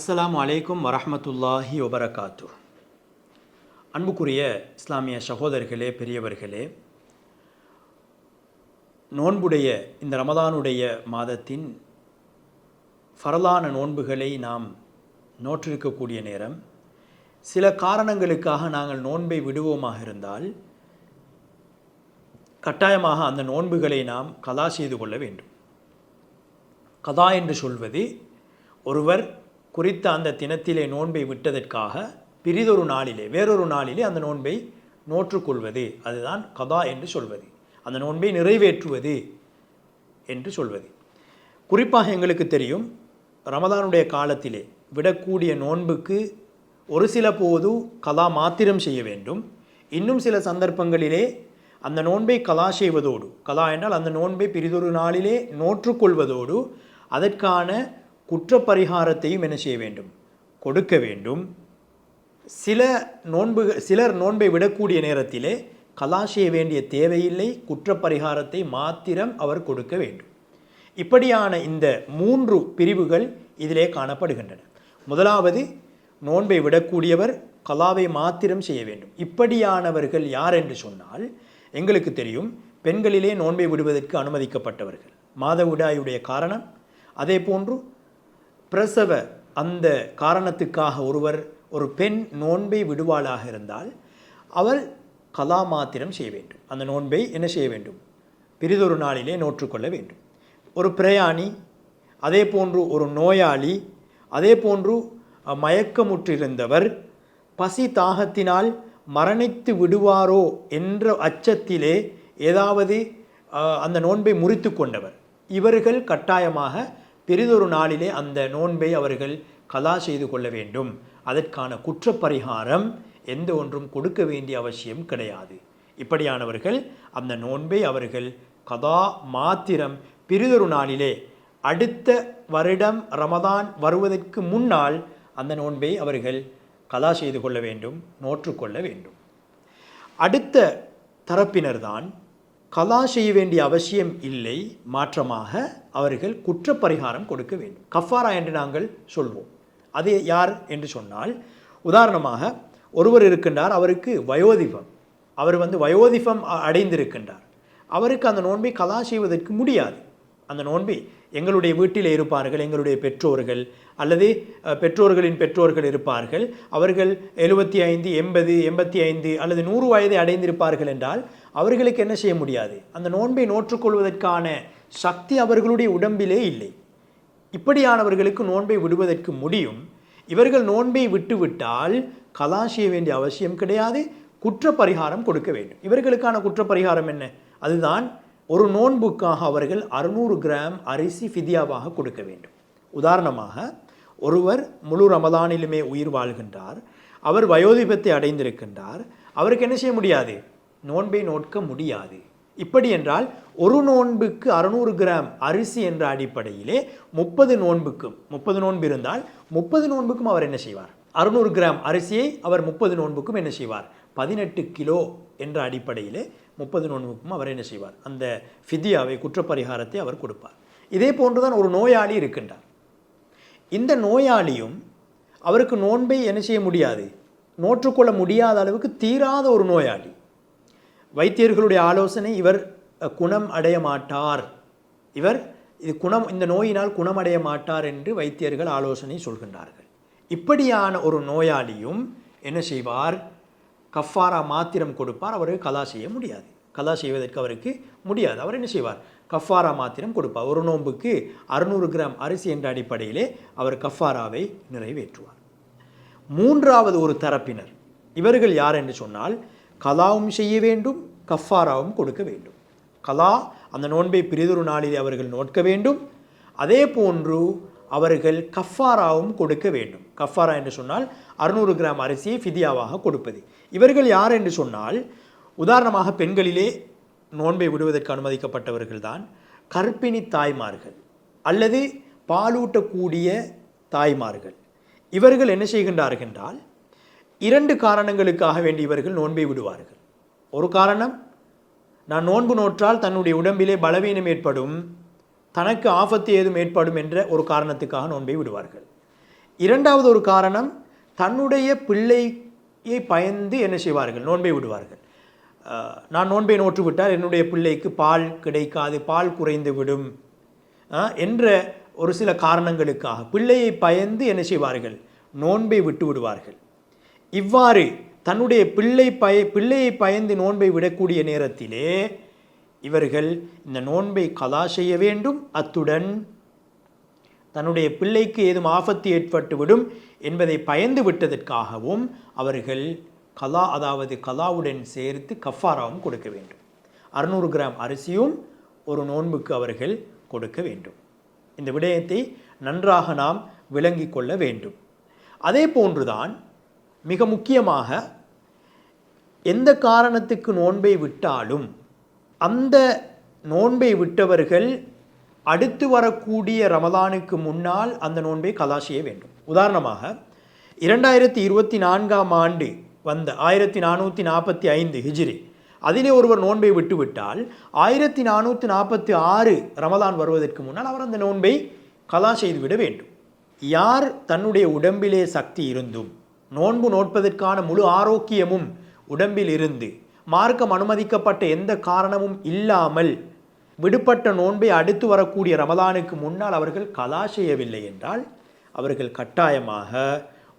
அஸ்ஸலாமு அலைக்கும் வரஹ்மத்துல்லாஹி வபரகாத்து. அன்புக்குரிய இஸ்லாமிய சகோதரர்களே பெரியவர்களே நோன்புடைய இந்த ரமதானுடைய மாதத்தின் ஃபரலான நோன்புகளை நாம் நோற்றிருக்கக்கூடிய நேரம். சில காரணங்களுக்காக நாங்கள் நோன்பை விடுவோமாக இருந்தால் கட்டாயமாக அந்த நோன்புகளை நாம் கதா செய்து கொள்ள வேண்டும். கதா என்று சொல்வது ஒருவர் குறித்த அந்த தினத்திலே நோன்பை விட்டதற்காக பிரிதொரு நாளிலே வேறொரு நாளிலே அந்த நோன்பை நோற்றுக்கொள்வது. அதுதான் கதா என்று சொல்வது. அந்த நோன்பை நிறைவேற்றுவது என்று சொல்வது. குறிப்பாக எங்களுக்கு தெரியும் ரமதானுடைய காலத்திலே விடக்கூடிய நோன்புக்கு ஒரு சில போது கலா மாத்திரம் செய்ய வேண்டும். இன்னும் சில சந்தர்ப்பங்களிலே அந்த நோன்பை கலா செய்வதோடு கலா என்றால் அந்த நோன்பை பிரிதொரு நாளிலே நோற்றுக்கொள்வதோடு அதற்கான குற்றப்பரிகாரத்தையும் என்ன செய்ய வேண்டும்? கொடுக்க வேண்டும். சில நோன்பு சிலர் நோன்பை விடக்கூடிய நேரத்திலே கலா செய்ய வேண்டிய தேவையில்லை குற்றப்பரிகாரத்தை மாத்திரம் அவர் கொடுக்க வேண்டும். இப்படியான இந்த மூன்று பிரிவுகள் இதிலே காணப்படுகின்றன. முதலாவது நோன்பை விடக்கூடியவர் கலாவை மாத்திரம் செய்ய வேண்டும். இப்படியானவர்கள் யார் என்று சொன்னால் எங்களுக்கு தெரியும் பெண்களிலே நோன்பை விடுவதற்கு அனுமதிக்கப்பட்டவர்கள். மாதவிடாயுடைய காரணம் அதே போன்று பிரசவ அந்த காரணத்துக்காக ஒருவர் ஒரு பெண் நோன்பை விடுவாளாக இருந்தால் அவள் கலா மாத்திரம் செய்ய வேண்டும். அந்த நோன்பை என்ன செய்ய வேண்டும்? பிரிதொரு நாளிலே நோற்றுக்கொள்ள வேண்டும். ஒரு பிரயாணி அதே போன்று ஒரு நோயாளி அதே போன்று மயக்கமுற்றிருந்தவர் பசி தாகத்தினால் மரணித்து விடுவாரோ என்ற அச்சத்திலே ஏதாவது அந்த நோன்பை முறித்து கொண்டவர் இவர்கள் கட்டாயமாக பெரிதொரு நாளிலே அந்த நோன்பை அவர்கள் கலா செய்து கொள்ள வேண்டும். அதற்கான குற்றப்பரிகாரம் எந்த ஒன்றும் கொடுக்க வேண்டிய அவசியம் கிடையாது. இப்படியானவர்கள் அந்த நோன்பை அவர்கள் கதா மாத்திரம் பிரிதொரு நாளிலே அடுத்த வருடம் ரமதான் வருவதற்கு முன்னால் அந்த நோன்பை அவர்கள் கலா செய்து கொள்ள வேண்டும் நோற்றுக்கொள்ள வேண்டும். அடுத்த தரப்பினர்தான் கலா செய்ய வேண்டிய அவசியம் இல்லை மாற்றமாக அவர்கள் குற்றப்பரிகாரம் கொடுக்க வேண்டும். கஃபாரா என்று நாங்கள் சொல்வோம். அது யார் என்று சொன்னால் உதாரணமாக ஒருவர் இருக்கின்றார் அவருக்கு வயோதிபம். அவர் வந்து வயோதிபம் அடைந்திருக்கின்றார். அவருக்கு அந்த நோன்பை கலா செய்வதற்கு முடியாது. அந்த நோன்பை எங்களுடைய வீட்டில் இருப்பார்கள் எங்களுடைய பெற்றோர்கள் அல்லது பெற்றோர்களின் பெற்றோர்கள் இருப்பார்கள். அவர்கள் எழுபத்தி ஐந்து எண்பது எண்பத்தி ஐந்து அல்லது நூறு வயதை அடைந்திருப்பார்கள் என்றால் அவர்களுக்கு என்ன செய்ய முடியாது? அந்த நோன்பை நோற்றுக்கொள்வதற்கான சக்தி அவர்களுடைய உடம்பிலே இல்லை. இப்படியானவர்களுக்கு நோன்பை விடுவதற்கு முடியும். இவர்கள் நோன்பை விட்டுவிட்டால் கலா செய்ய வேண்டிய அவசியம் கிடையாது குற்றப்பரிகாரம் கொடுக்க வேண்டும். இவர்களுக்கான குற்றப்பரிகாரம் என்ன? அதுதான் ஒரு நோன்புக்காக அவர்கள் அறுநூறு கிராம் அரிசி ஃபிதியாவாக கொடுக்க வேண்டும். உதாரணமாக ஒருவர் முழு ரமதானிலுமே உயிர் வாழ்கின்றார் அவர் வயோதிபத்தை அடைந்திருக்கின்றார் அவருக்கு என்ன செய்ய முடியாது? நோன்பை நோட்க முடியாது. இப்படி என்றால் ஒரு நோன்புக்கு அறுநூறு கிராம் அரிசி என்ற அடிப்படையிலே முப்பது நோன்புக்கும் முப்பது நோன்பு இருந்தால் முப்பது நோன்புக்கும் அவர் என்ன செய்வார்? அறுநூறு கிராம் அரிசியை அவர் முப்பது நோன்புக்கும் என்ன செய்வார்? பதினெட்டு கிலோ என்ற அடிப்படையிலே முப்பது நோன்புக்கும் அவர் என்ன செய்வார்? அந்த ஃபிதியாவை குற்றப்பரிகாரத்தை அவர் கொடுப்பார். இதே போன்றுதான் ஒரு நோயாளி இருக்கின்றார். இந்த நோயாளியும் அவருக்கு நோன்பை என்ன செய்ய முடியாது? நோற்றுக்கொள்ள முடியாத அளவுக்கு தீராத ஒரு நோயாளி. வைத்தியர்களுடைய ஆலோசனை இவர் குணம் அடைய மாட்டார். இவர் இது குணம் இந்த நோயினால் குணமடைய மாட்டார் என்று வைத்தியர்கள் ஆலோசனை சொல்கின்றார்கள். இப்படியான ஒரு நோயாளியும் என்ன செய்வார்? கஃபாரா மாத்திரம் கொடுப்பார் அவருக்கு கலா செய்ய முடியாது. கலா செய்வதற்கு அவருக்கு முடியாது. அவர் என்ன செய்வார்? கஃபாரா மாத்திரம் கொடுப்பார். ஒரு நோன்புக்கு அறுநூறு கிராம் அரிசி என்ற அடிப்படையிலே அவர் கஃபாராவை நிறைவேற்றுவார். மூன்றாவது ஒரு தரப்பினர். இவர்கள் யார் என்று சொன்னால் கலாவும் செய்ய வேண்டும் கஃபாராவும் கொடுக்க வேண்டும். கலா அந்த நோன்பை பிரிதொரு நாளிலே அவர்கள் நோட்க வேண்டும். அதே போன்று அவர்கள் கஃபாராவும் கொடுக்க வேண்டும். கஃபாரா என்று சொன்னால் அறுநூறு கிராம் அரிசியை ஃபிதியாவாக கொடுப்பது. இவர்கள் யார் என்று சொன்னால் உதாரணமாக பெண்களிலே நோன்பை விடுவதற்கு அனுமதிக்கப்பட்டவர்கள் தான் கர்ப்பிணி தாய்மார்கள் அல்லது பாலூட்டக்கூடிய தாய்மார்கள். இவர்கள் என்ன செய்கின்றார்கள் என்றால் இரண்டு காரணங்களுக்காக வேண்டி இவர்கள் நோன்பை விடுவார்கள். ஒரு காரணம் நான் நோன்பு நோற்றால் தன்னுடைய உடம்பிலே பலவீனம் ஏற்படும் தனக்கு ஆபத்து ஏதும் ஏற்படும் என்ற ஒரு காரணத்துக்காக நோன்பை விடுவார்கள். இரண்டாவது ஒரு காரணம் தன்னுடைய பிள்ளையை பயந்து என்ன செய்வார்கள்? நோன்பை விடுவார்கள். நான் நோன்பை நோற்று விட்டால் என்னுடைய பிள்ளைக்கு பால் கிடைக்காது பால் குறைந்து விடும் என்ற ஒரு சில காரணங்களுக்காக பிள்ளையை பயந்து என்ன செய்வார்கள்? நோன்பை விட்டு விடுவார்கள். இவ்வாறு தன்னுடைய பிள்ளை பய பிள்ளையை பயந்து நோன்பை விடக்கூடிய நேரத்திலே இவர்கள் இந்த நோன்பை கலா செய்ய வேண்டும். அத்துடன் தன்னுடைய பிள்ளைக்கு ஏதும் ஆபத்து ஏற்பட்டுவிடும் என்பதை பயந்து விட்டதற்காகவும் அவர்கள் கலா அதாவது கலாவுடன் சேர்த்து கஃபாராவும் கொடுக்க வேண்டும். அறுநூறு கிராம் அரிசியும் ஒரு நோன்புக்கு அவர்கள் கொடுக்க வேண்டும். இந்த விடயத்தை நன்றாக நாம் விளங்கி கொள்ள வேண்டும். அதே போன்றுதான் மிக முக்கியமாக எந்த காரணத்துக்கு நோன்பை விட்டாலும் அந்த நோன்பை விட்டவர்கள் அடுத்து வரக்கூடிய ரமதானுக்கு முன்னால் அந்த நோன்பை கலா செய்ய வேண்டும். உதாரணமாக இரண்டாயிரத்தி இருபத்தி நான்காம் ஆண்டு வந்த ஆயிரத்தி நானூற்றி நாற்பத்தி ஐந்து ஹிஜ்ரி அதிலே ஒருவர் நோன்பை விட்டுவிட்டால் ஆயிரத்தி நானூற்றி நாற்பத்தி ஆறு ரமதான் வருவதற்கு முன்னால் அவர் அந்த நோன்பை கலா செய்துவிட வேண்டும். யார் தன்னுடைய உடம்பிலே சக்தி இருந்தும் நோன்பு நோட்பதற்கான முழு ஆரோக்கியமும் உடம்பில் இருந்து மார்க்கம் அனுமதிக்கப்பட்ட எந்த காரணமும் இல்லாமல் விடுபட்ட நோன்பை அடுத்து வரக்கூடிய ரமதானுக்கு முன்னால் அவர்கள் கலா செய்யவில்லை என்றால் அவர்கள் கட்டாயமாக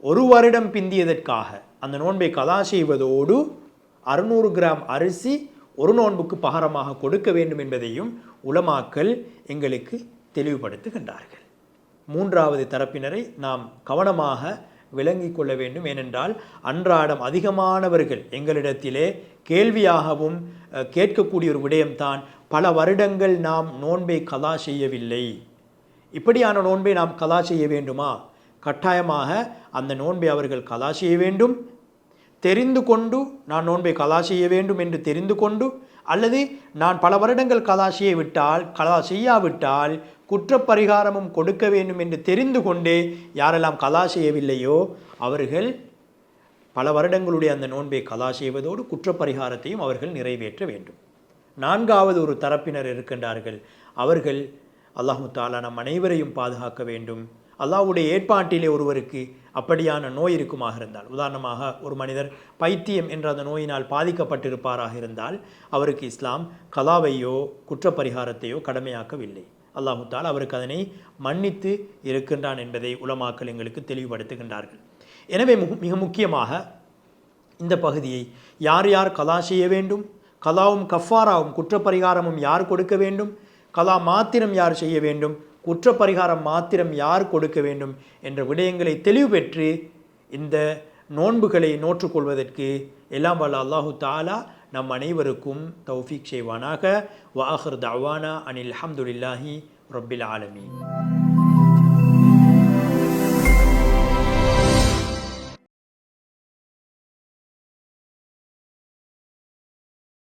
ஒரு வருடம் பிந்தியதற்காக அந்த நோன்பை கலா செய்வதோடு அறுநூறு கிராம் அரிசி ஒரு நோன்புக்கு பகரமாக கொடுக்க வேண்டும் என்பதையும் உலமாக்கல் எங்களுக்கு தெளிவுபடுத்துகின்றார்கள். மூன்றாவது தரப்பினரை நாம் கவனமாக விளங்கிக் கொள்ள வேண்டும். ஏனென்றால் அன்றாடம் அதிகமானவர்கள் எங்களிடத்திலே கேள்வியாகவும் கேட்கக்கூடிய ஒரு விடயம்தான் பல வருடங்கள் நாம் நோன்பை கதா செய்யவில்லை. இப்படியான நோன்பை நாம் கதா செய்ய வேண்டுமா? கட்டாயமாக அந்த நோன்பை அவர்கள் கதா செய்ய வேண்டும். தெரிந்து கொண்டு நான் நோன்பை கலா செய்ய வேண்டும் என்று தெரிந்து கொண்டு அல்லது நான் பல வருடங்கள் கதா செய்ய விட்டால் கலா செய்யாவிட்டால் குற்றப்பரிகாரமும் கொடுக்க வேண்டும் என்று தெரிந்து கொண்டே யாரெல்லாம் கலா செய்யவில்லையோ அவர்கள் பல வருடங்களுடைய அந்த நோன்பை கலா செய்வதோடு குற்றப்பரிகாரத்தையும் அவர்கள் நிறைவேற்ற வேண்டும். நான்காவது ஒரு தரப்பினர் இருக்கின்றார்கள். அவர்கள் அல்லாஹு தாலா நம் அனைவரையும் பாதுகாக்க வேண்டும். அல்லாஹ்வுடைய ஏற்பாட்டிலே ஒருவருக்கு அப்படியான நோய் இருக்குமாக இருந்தால் உதாரணமாக ஒரு மனிதர் பைத்தியம் என்ற அந்த நோயினால் பாதிக்கப்பட்டிருப்பாராக இருந்தால் அவருக்கு இஸ்லாம் கலாவையோ குற்றப்பரிகாரத்தையோ கடமையாக்கவில்லை. அல்லாஹுத்தால் அவருக்கு அதனை மன்னித்து இருக்கின்றான் என்பதை உலமாக்கள் எங்களுக்கு தெளிவுபடுத்துகின்றார்கள். எனவே மிக முக்கியமாக இந்த பகுதியை யார் யார் கலா செய்ய வேண்டும்? கலாவும் கஃபாராவும் குற்றப்பரிகாரமும் யார் கொடுக்க வேண்டும்? கலா மாத்திரம் யார் செய்ய வேண்டும்? குற்றப்பரிகாரம் மாத்திரம் யார் கொடுக்க வேண்டும்? என்ற விடயங்களை தெளிவு பெற்று இந்த நோன்புகளை நோற்றுக்கொள்வதற்கு எல்லாம் வல்ல அல்லாஹு தாலா நம் அனைவருக்கும் தௌஃபீக் செய்வானாக வாஹர் தவானா அனில் அல்ஹம்துலில்லாஹி ரப்பில் ஆலமீன்